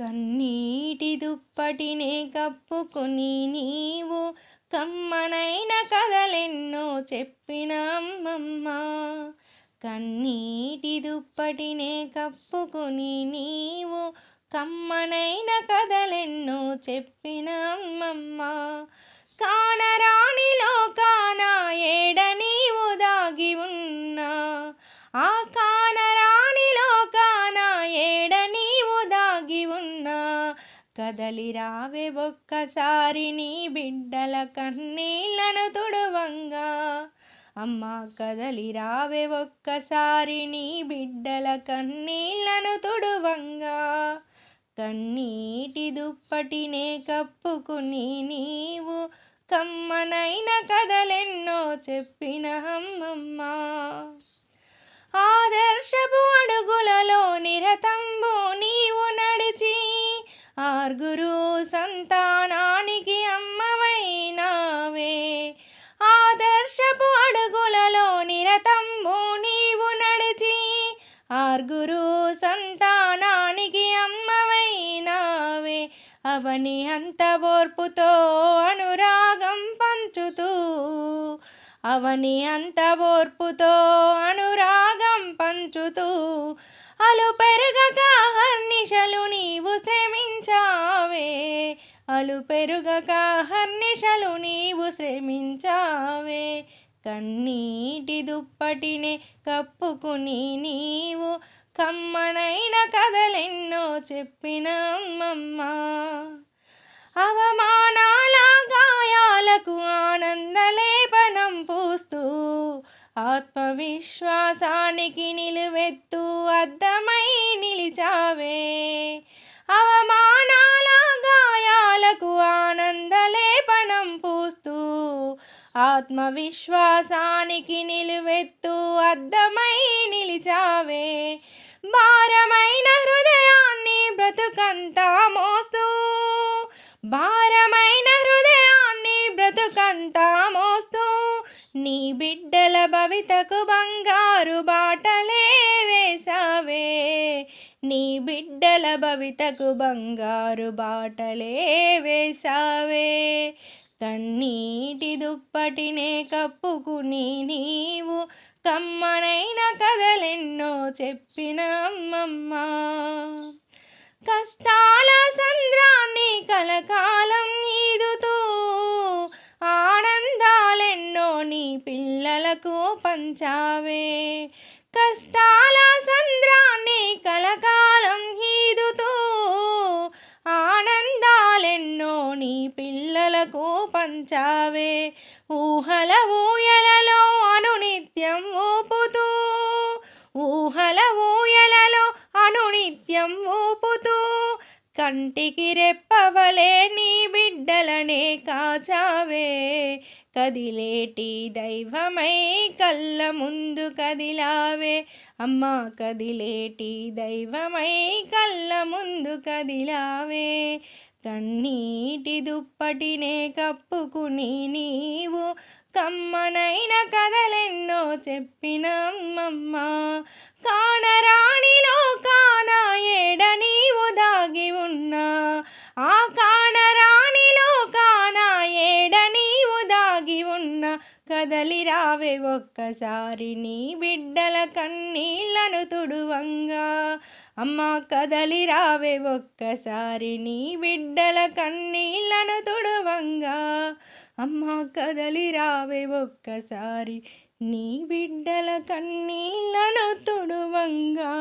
కన్నీటి దుప్పటినే కప్పుకుని నీవు కమ్మనైన కథలెన్నో చెప్పినమ్మమ్మ కన్నీటి దుప్పటినే కప్పుకుని నీవు కమ్మనైన కథలెన్నో చెప్పిన అమ్మమ్మ కానరాని లోకాన ఏడ నీవు దాగి ఉన్నా? ఆ కదలి రావే ఒక్కసారి నీ బిడ్డల కన్నీళ్ళను తుడువంగా. అమ్మా కదలి రావే ఒక్కసారి నీ బిడ్డల కన్నీళ్ళను తుడువంగా. కన్నీటి దుప్పటినే కప్పుకుని నీవు కమ్మనైన కథలెన్నో చెప్పిన అమ్మమ్మ. ఆదర్శపు గురు సంతానానికి అమ్మవైనావే. ఆదర్శపు అడుగులలో నిరతంబు నీవు నడిచి ఆర్గురు సంతానానికి అమ్మవైనావే. అవని అంత ఓర్పుతో అనురాగం పంచుతూ అవని అంత ఓర్పుతో అనురాగం పంచుతూ అలు పెరుగక అలు పెరుగక హర్నిశలు నీవు శ్రమించావే. కన్నీటి దుప్పటినే కప్పుకుని నీవు కమ్మనైన కథలెన్నో చెప్పిన అమ్మమ్మ అవమానాల గాయాలకు ఆనందలేపనం పూస్తూ ఆత్మవిశ్వాసానికి నిలువెత్తు అద్దమై నిలిచావే. అవమా ఆత్మవిశ్వాసానికి నిలువెత్తు అద్దమై నిలిచావే. భారమైన హృదయాన్ని బ్రతుకంతా మోస్తూ భారమైన హృదయాన్ని బ్రతుకంతా మోస్తూ నీ బిడ్డల భవితకు బంగారు బాటలే వేసావే నీ బిడ్డల భవితకు బంగారు బాటలే వేసావే తన్నీటి దుప్పటినే కప్పుకుని నీవు కమ్మనైన కథలెన్నో చెప్పిన అమ్మమ్మ. కష్టాల సంద్రాన్ని కలకాలం ఈదుతూ ఆనందాలెన్నో నీ పిల్లలకు పంచావే. కష్టాల సంద్రాన్ని పంచావే. ఊహల ఊయలలో అనునిత్యం ఊపుతూ ఊహల ఊయలలో అనునిత్యం ఊపుతూ కంటికి రెప్పవలే నీ బిడ్డలనే కాచావే. కదిలేటి దైవమై కళ్ళ ముందు కదిలావే. అమ్మ కదిలేటి దైవమై కళ్ళ ముందు కదిలావే. కన్నీటి దుప్పటినే కప్పుకుని నీవు కమ్మనైన కథలెన్నో చెప్పిన అమ్మమ్మ కానరాణి లోకాన ఏడ నీవు దాగి ఉన్నా? ఆ కానరాణిలో లోకాన ఏడ నీవు దాగి ఉన్నా? కదలి రావే ఒక్కసారి నీ బిడ్డల కన్నీళ్ళను తుడువంగా. అమ్మ కదలి రావే ఒక్కసారి నీ బిడ్డల కన్నీళ్ళను తుడవంగా. అమ్మ కదలి రావే ఒక్కసారి నీ బిడ్డల కన్నీళ్ళను తుడవంగా.